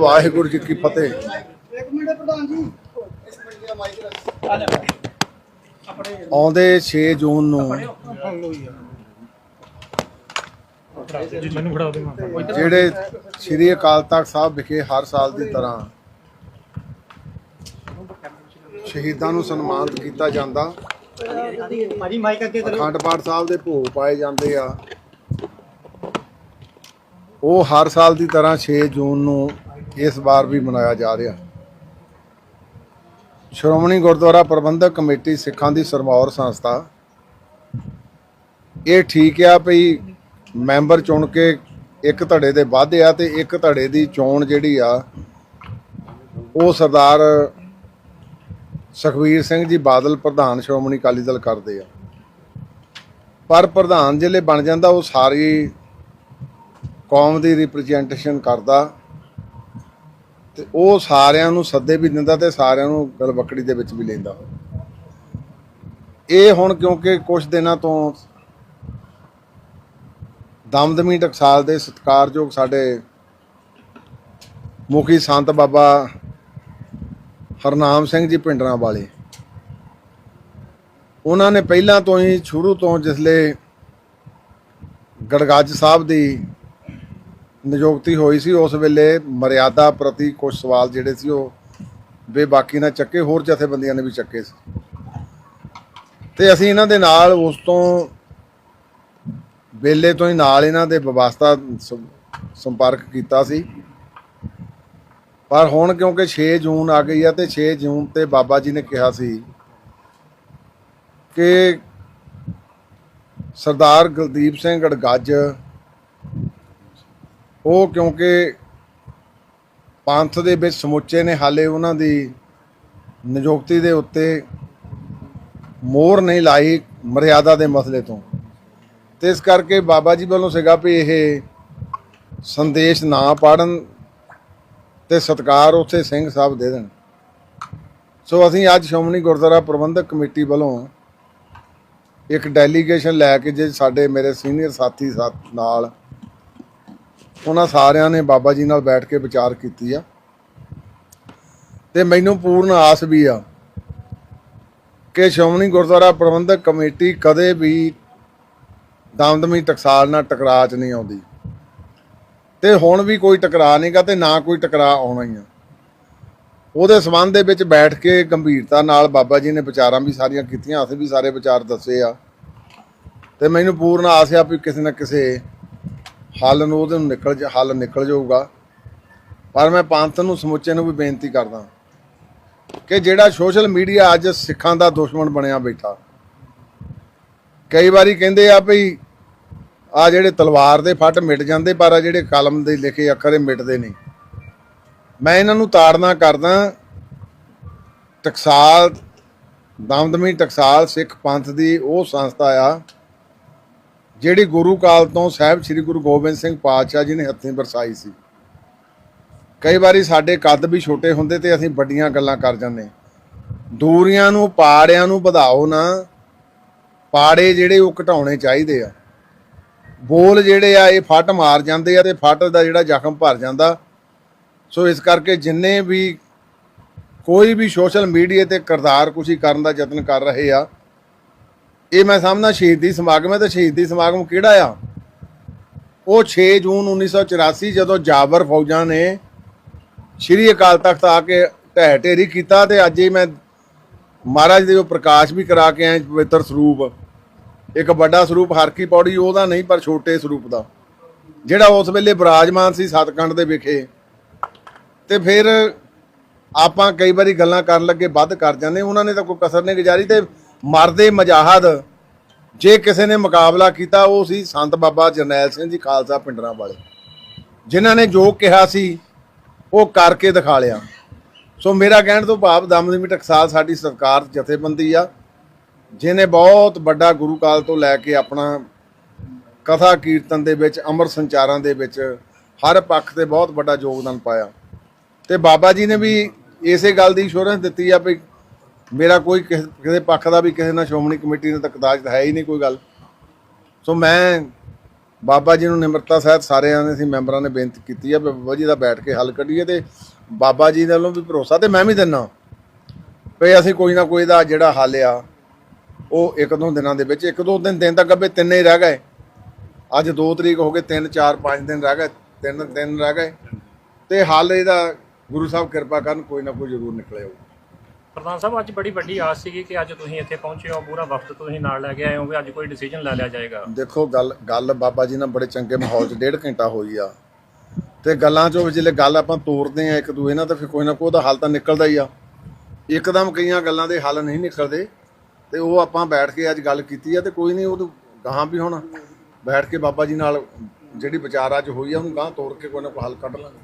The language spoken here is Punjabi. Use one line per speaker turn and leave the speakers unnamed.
ਵਾਹਿਗੁਰੂ ਜੀ ਕੀ ਫਤਿਹ।
ਇੱਕ ਮਿੰਟ ਪ੍ਰਧਾਨ ਜੀ।
ਆਉਂਦੇ 6 ਜੂਨ ਨੂੰ। ਜਿਹੜੇ ਸ੍ਰੀ ਅਕਾਲ ਤਖਤ ਸਾਹਿਬ ਵਿਖੇ ਹਰ ਸਾਲ ਦੀ ਤਰ੍ਹਾਂ ਸ਼ਹੀਦਾਂ ਨੂੰ ਸਨਮਾਨਿਤ ਕੀਤਾ ਜਾਂਦਾ।
ਭਾਜੀ ਮਾਈਕ ਅੱਗੇ ਕਰੋ।
ਅਖੰਡ ਪਾਠ ਸਾਹਿਬ ਦੇ ਭੋਗ ਪਾਏ ਜਾਂਦੇ ਆ। ਉਹ ਹਰ ਸਾਲ ਦੀ ਤਰ੍ਹਾਂ 6 ਜੂਨ ਨੂੰ ਇਸ ਵਾਰ ਵੀ ਮਨਾਇਆ ਜਾ ਰਿਹਾ। ਸ਼੍ਰੋਮਣੀ ਗੁਰਦੁਆਰਾ ਪ੍ਰਬੰਧਕ ਕਮੇਟੀ ਸਿੱਖਾਂ ਦੀ ਸਰਮੌਰ ਸੰਸਥਾ। ਇਹ ਠੀਕ ਆ ਭਈ ਮੈਂਬਰ ਚੁਣ ਕੇ ਇੱਕ ਧੜੇ ਦੇ ਵਾਧੇ ਆ ਤੇ ਇੱਕ ਧੜੇ ਦੀ ਚੋਣ ਜਿਹੜੀ ਆ, ਉਹ ਸਰਦਾਰ ਸੁਖਵੀਰ ਸਿੰਘ ਜੀ ਬਾਦਲ ਪ੍ਰਧਾਨ ਸ਼੍ਰੋਮਣੀ ਅਕਾਲੀ ਦਲ ਕਰਦੇ ਆ। ਪਰ ਪ੍ਰਧਾਨ ਜਿਹੜੇ ਬਣ ਜਾਂਦਾ, ਉਹ ਸਾਰੀ ਕੌਮ ਦੀ ਰਿਪਰੈਜ਼ੈਂਟੇਸ਼ਨ ਕਰਦਾ। ਤੇ ਉਹ ਸਾਰਿਆਂ ਨੂੰ ਸੱਦੇ ਵੀ ਦਿੰਦਾ ਤੇ ਸਾਰਿਆਂ ਨੂੰ ਗਲਵਕੜੀ ਦੇ ਵਿੱਚ ਵੀ ਲੈਂਦਾ। ਇਹ ਹੁਣ ਕਿਉਂਕਿ ਕੁਝ ਦਿਨਾਂ ਤੋਂ ਦਮਦਮੀ ਟਕਸਾਲ ਦੇ ਸਤਿਕਾਰਯੋਗ ਸਾਡੇ ਮੁਖੀ ਸੰਤ ਬਾਬਾ ਹਰਨਾਮ ਸਿੰਘ ਜੀ ਪਿੰਡਰਾਂ ਵਾਲੇ, ਉਹਨਾਂ ਨੇ ਪਹਿਲਾਂ ਤੋਂ ਹੀ ਸ਼ੁਰੂ ਤੋਂ ਜਿਸਲੇ ਗੜਗੱਜ ਸਾਹਿਬ ਦੀ ਨਿਯੁਕਤੀ ਹੋਈ ਸੀ, ਉਸ ਵੇਲੇ ਮਰਿਆਦਾ ਪ੍ਰਤੀ ਕੁਝ ਸਵਾਲ ਜਿਹੜੇ ਸੀ ਉਹ ਬੇਬਾਕੀ ਨਾਲ ਚੱਕੇ, ਹੋਰ ਜਥੇਬੰਦੀਆਂ ਨੇ ਵੀ ਚੱਕੇ ਸੀ। ਤੇ ਅਸੀਂ ਇਹਨਾਂ ਦੇ ਨਾਲ ਉਸ ਤੋਂ ਵੇਲੇ ਤੋਂ ਹੀ ਨਾਲ ਇਹਨਾਂ ਦੇ ਵਿਵਸਥਾ ਸੰਪਰਕ ਕੀਤਾ ਸੀ। ਪਰ ਹੁਣ ਕਿਉਂਕਿ 6 ਜੂਨ ਆ ਗਈ ਆ ਤੇ 6 ਜੂਨ ਤੇ ਬਾਬਾ ਜੀ ਨੇ ਕਿਹਾ ਸੀ ਕਿ ਸਰਦਾਰ ਗੁਰਦੀਪ ਸਿੰਘ ਗੜਗੱਜ ਉਹ ਕਿਉਂਕਿ ਪੰਥ ਦੇ ਵਿੱਚ ਸਮੁੱਚੇ ਨੇ, ਹਾਲੇ ਉਹਨਾਂ ਦੀ ਨਿਯੁਕਤੀ ਦੇ ਉੱਤੇ ਮੋਹਰ ਨਹੀਂ ਲਾਈ ਮਰਿਆਦਾ ਦੇ ਮਸਲੇ ਤੋਂ। ਤੇ ਇਸ ਕਰਕੇ ਬਾਬਾ ਜੀ ਵੱਲੋਂ ਸੀਗਾ ਵੀ ਇਹ ਸੰਦੇਸ਼ ਨਾ ਪੜਨ ਤੇ ਸਤਕਾਰ ਉੱਥੇ ਸਿੰਘ ਸਾਹਿਬ ਦੇ ਦੇਣ। ਸੋ ਅਸੀਂ ਅੱਜ ਸ਼੍ਰੋਮਣੀ ਗੁਰਦੁਆਰਾ ਪ੍ਰਬੰਧਕ ਕਮੇਟੀ ਵੱਲੋਂ ਇੱਕ ਡੈਲੀਗੇਸ਼ਨ ਲੈ ਕੇ ਜੇ ਸਾਡੇ ਮੇਰੇ ਸੀਨੀਅਰ ਸਾਥੀ ਸਾਥ ਨਾਲ ਉਹਨਾਂ ਸਾਰਿਆਂ ਨੇ ਬਾਬਾ ਜੀ ਨਾਲ ਬੈਠ ਕੇ ਵਿਚਾਰ ਕੀਤੀ ਆ। ਤੇ ਮੈਨੂੰ ਪੂਰਨ ਆਸ ਵੀ ਆ ਕਿ ਸ਼੍ਰੋਮਣੀ ਗੁਰਦੁਆਰਾ ਪ੍ਰਬੰਧਕ ਕਮੇਟੀ ਕਦੇ ਵੀ ਦਮਦਮੀ ਟਕਸਾਲ ਨਾਲ ਟਕਰਾਅ 'ਚ ਨਹੀਂ ਆਉਂਦੀ। ਤੇ ਹੁਣ ਵੀ ਕੋਈ ਟਕਰਾਅ ਨਹੀਂਗਾ ਤੇ ਨਾ ਕੋਈ ਟਕਰਾਅ ਆਉਣਾ ਹੀ ਆ। ਉਹਦੇ ਸੰਬੰਧ ਦੇ ਵਿੱਚ ਬੈਠ ਕੇ ਗੰਭੀਰਤਾ ਨਾਲ ਬਾਬਾ ਜੀ ਨੇ ਵਿਚਾਰਾਂ ਵੀ ਸਾਰੀਆਂ ਕੀਤੀਆਂ, ਅਸੀਂ ਵੀ ਸਾਰੇ ਵਿਚਾਰ ਦੱਸੇ ਆ। ਤੇ ਮੈਨੂੰ ਪੂਰਨ ਆਸ ਆ ਵੀ ਕਿਸੇ ਨਾ ਕਿਸੇ ਹੱਲ ਨੂੰ ਉਹਦੇ ਨੂੰ ਨਿਕਲ ਜਾ, ਹੱਲ ਨਿਕਲ ਜਾਊਗਾ। ਪਰ ਮੈਂ ਪੰਥ ਨੂੰ, ਸਮੁੱਚੇ ਨੂੰ ਵੀ ਬੇਨਤੀ ਕਰਦਾ ਕਿ ਜਿਹੜਾ ਸੋਸ਼ਲ ਮੀਡੀਆ ਅੱਜ ਸਿੱਖਾਂ ਦਾ ਦੁਸ਼ਮਣ ਬਣਿਆ ਬੈਠਾ, ਕਈ ਵਾਰੀ ਕਹਿੰਦੇ ਆ ਭਈ ਆ ਜਿਹੜੇ ਤਲਵਾਰ ਦੇ ਫੱਟ ਮਿਟ ਜਾਂਦੇ, ਪਰ ਆ ਜਿਹੜੇ ਕਲਮ ਦੇ ਲਿਖੇ ਅੱਖਰ ਇਹ ਮਿਟਦੇ ਨਹੀਂ। ਮੈਂ ਇਹਨਾਂ ਨੂੰ ਤਾੜਨਾ ਕਰਦਾ ਟਕਸਾਲ, ਦਮਦਮੀ ਟਕਸਾਲ ਸਿੱਖ ਪੰਥ ਦੀ ਉਹ ਸੰਸਥਾ ਆ ਜਿਹੜੀ ਗੁਰੂ ਕਾਲ ਤੋਂ ਸਾਹਿਬ ਸ੍ਰੀ ਗੁਰੂ ਗੋਬਿੰਦ ਸਿੰਘ ਪਾਤਸ਼ਾਹ ਜੀ ਨੇ ਹੱਥੀਂ ਵਰਸਾਈ ਸੀ। ਕਈ ਵਾਰੀ ਸਾਡੇ ਕੱਦ ਵੀ ਛੋਟੇ ਹੁੰਦੇ ਤੇ ਅਸੀਂ ਵੱਡੀਆਂ ਗੱਲਾਂ ਕਰ ਜਾਂਦੇ ਦੂਰੀਆਂ ਨੂੰ, ਪਾੜਿਆਂ ਨੂੰ ਵਧਾਓ ਨਾ। ਪਾੜੇ ਜਿਹੜੇ ਉਹ ਘਟਾਉਣੇ ਚਾਹੀਦੇ ਆ। ਬੋਲ ਜਿਹੜੇ ਆ, ਇਹ ਫੱਟ ਮਾਰ ਜਾਂਦੇ ਆ ਤੇ ਫੱਟ ਦਾ ਜਿਹੜਾ ਜ਼ਖਮ ਭਰ ਜਾਂਦਾ। ਸੋ ਇਸ ਕਰਕੇ ਜਿੰਨੇ ਵੀ ਕੋਈ ਵੀ ਸੋਸ਼ਲ ਮੀਡੀਆ ਤੇ ਕਰਤਾਰ ਕੁਸ਼ੀ ਕਰਨ ਦਾ ਯਤਨ ਕਰ ਰਹੇ ਆ ਇਹ ਮੈਂ ਸਮਝਦਾ ਸ਼ਹੀਦੀ ਸਮਾਗਮ ਹੈ ਤੇ ਸ਼ਹੀਦੀ ਸਮਾਗਮ ਕਿਹੜਾ ਆ? ਉਹ 6 ਜੂਨ 1984 ਜਦੋਂ ਜਾਬਰ ਫੌਜਾਂ ਨੇ ਸ਼੍ਰੀ ਅਕਾਲ ਤਖਤ ਆ ਕੇ ਢਹਿ ਢੇਰੀ ਕੀਤਾ ਤੇ ਅੱਜ ਹੀ ਮੈਂ ਮਹਾਰਾਜ ਦੇ ਉਹ ਪ੍ਰਕਾਸ਼ ਵੀ ਕਰਾ ਕੇ ਆਏ ਪਵਿੱਤਰ ਸਰੂਪ। ਇੱਕ ਵੱਡਾ ਸਰੂਪ ਹਰਕੀ ਪੌੜੀ, ਉਹਦਾ ਨਹੀਂ, ਪਰ ਛੋਟੇ ਸਰੂਪ ਦਾ। ਜਿਹੜਾ ਉਸ ਵੇਲੇ ਬਿਰਾਜਮਾਨ ਸੀ ਸਤਕੰਡ ਦੇ ਵਿਖੇ। ਤੇ ਫਿਰ ਆਪਾਂ ਕਈ ਵਾਰੀ ਗੱਲਾਂ ਕਰਨ ਲੱਗੇ, ਵੱਧ ਕਰ ਜਾਂਦੇ। ਉਹਨਾਂ ਨੇ ਤਾਂ ਕੋਈ ਕਸਰ ਨਹੀਂ ਗੁਜ਼ਾਰੀ ਤੇ ਮਰਦੇ ਮਜਾਹਦ, ਜੇ ਕਿਸੇ ਨੇ ਮੁਕਾਬਲਾ ਕੀਤਾ, ਉਹ ਸੀ ਸੰਤ ਬਾਬਾ ਜਰਨੈਲ ਸਿੰਘ ਜੀ ਖਾਲਸਾ ਪਿੰਡਰਾਂ ਵਾਲੇ। ਜਿਨ੍ਹਾਂ ਨੇ ਜੋ ਕਿਹਾ ਸੀ, ਉਹ ਕਰਕੇ ਦਿਖਾ ਲਿਆ। ਸੋ ਮੇਰਾ ਕਹਿਣ ਤੋਂ ਭਾਵ ਦਮਦਮੀ ਟਕਸਾਲ ਸਾਡੀ ਸਰਕਾਰ ਜਥੇਬੰਦੀ ਆ, ਜਿਹਨੇ ਬਹੁਤ ਵੱਡਾ ਗੁਰੂ ਕਾਲ ਤੋਂ ਲੈ ਕੇ ਆਪਣਾ ਕਥਾ ਕੀਰਤਨ ਦੇ ਵਿੱਚ, ਅਮਰ ਸੰਚਾਰਾਂ ਦੇ ਵਿੱਚ, ਹਰ ਪੱਖ ਤੇ ਬਹੁਤ ਵੱਡਾ ਯੋਗਦਾਨ ਪਾਇਆ। ਤੇ ਬਾਬਾ ਜੀ ਨੇ ਵੀ ਇਸੇ ਗੱਲ ਦੀ ਇੰਸ਼ੋਰੈਂਸ ਦਿੱਤੀ ਆ ਵੀ ਮੇਰਾ ਕੋਈ ਕਿਸੇ ਕਿਸੇ ਪੱਖ ਦਾ ਵੀ ਕਿਸੇ ਨਾਲ ਸ਼੍ਰੋਮਣੀ ਕਮੇਟੀ ਨਾਲ ਤਕਦਾਜ ਹੈ ਹੀ ਨਹੀਂ ਕੋਈ ਗੱਲ। ਸੋ ਮੈਂ ਬਾਬਾ ਜੀ ਨੂੰ ਨਿਮਰਤਾ ਸਹਿਤ ਸਾਰਿਆਂ ਨੇ ਅਸੀਂ ਮੈਂਬਰਾਂ ਨੇ ਬੇਨਤੀ ਕੀਤੀ ਹੈ ਵੀ ਬਾਬਾ ਜੀ ਦਾ ਬੈਠ ਕੇ ਹੱਲ ਕੱਢੀਏ ਤੇ ਬਾਬਾ ਜੀ ਵੱਲੋਂ ਵੀ ਭਰੋਸਾ ਤੇ ਮੈਂ ਵੀ ਦਿੰਨਾ ਵੀ ਅਸੀਂ ਕੋਈ ਨਾ ਕੋਈ ਦਾ ਜਿਹੜਾ ਹੱਲ ਆ, ਉਹ ਇੱਕ ਦੋ ਦਿਨਾਂ ਦੇ ਵਿੱਚ, ਇੱਕ ਦੋ ਦਿਨ ਦਿਨ ਤੱਕ ਅੱਬੇ ਤਿੰਨੇ ਹੀ ਰਹਿ ਗਏ। ਅੱਜ 2 ਤਰੀਕ ਹੋ ਗਏ 3 4 5 ਦਿਨ ਰਹਿ ਗਏ, ਤਿੰਨ ਦਿਨ ਰਹਿ ਗਏ। ਤੇ ਹੱਲ ਇਹਦਾ ਗੁਰੂ ਸਾਹਿਬ ਕਿਰਪਾ ਕਰਨ, ਕੋਈ ਨਾ ਕੋਈ ਜ਼ਰੂਰ ਨਿਕਲੇ ਆਊ
ਪ੍ਰਧਾਨ ਸਾਹਿਬ, ਅੱਜ ਬੜੀ ਵੱਡੀ ਆਸ ਸੀਗੀ ਕਿ ਅੱਜ ਤੁਸੀਂ ਇੱਥੇ ਪਹੁੰਚੇ ਹੋ, ਪੂਰਾ ਵਕਤ ਤੁਸੀਂ ਨਾਲ ਲੈ ਕੇ ਆਏ ਹੋ ਵੀ ਅੱਜ ਕੋਈ ਡਿਸੀਜਨ ਲੈ ਲਿਆ ਜਾਏਗਾ।
ਦੇਖੋ, ਗੱਲ ਗੱਲ ਬਾਬਾ ਜੀ ਨਾਲ ਬੜੇ ਚੰਗੇ ਮਾਹੌਲ 'ਚ ਡੇਢ ਘੰਟਾ ਹੋਈ ਆ। ਤੇ ਗੱਲਾਂ 'ਚੋਂ ਜਿਹੜੇ ਗੱਲ ਆਪਾਂ ਤੋਰਦੇ ਆ ਇੱਕ ਦੂਏ ਨਾਲ, ਤਾਂ ਫਿਰ ਕੋਈ ਨਾ ਕੋਈ ਉਹਦਾ ਹੱਲ ਤਾਂ ਨਿਕਲਦਾ ਹੀ ਆ। ਇੱਕਦਮ ਕਈਆਂ ਗੱਲਾਂ ਦੇ ਹੱਲ ਨਹੀਂ ਨਿਕਲਦੇ, ਤੇ ਉਹ ਆਪਾਂ ਬੈਠ ਕੇ ਅੱਜ ਗੱਲ ਕੀਤੀ ਆ, ਤੇ ਕੋਈ ਨਹੀਂ ਉਹ ਗਾਂ ਵੀ ਹੁਣ ਬੈਠ ਕੇ ਬਾਬਾ ਜੀ ਨਾਲ ਜਿਹੜੀ ਵਿਚਾਰ ਅੱਜ ਹੋਈ ਆ, ਉਹਨੂੰ ਗਾਂ ਤੋੜ ਕੇ ਕੋਈ ਨਾ ਕੋਈ ਹੱਲ ਕੱਢ ਲਾਂਗੇ।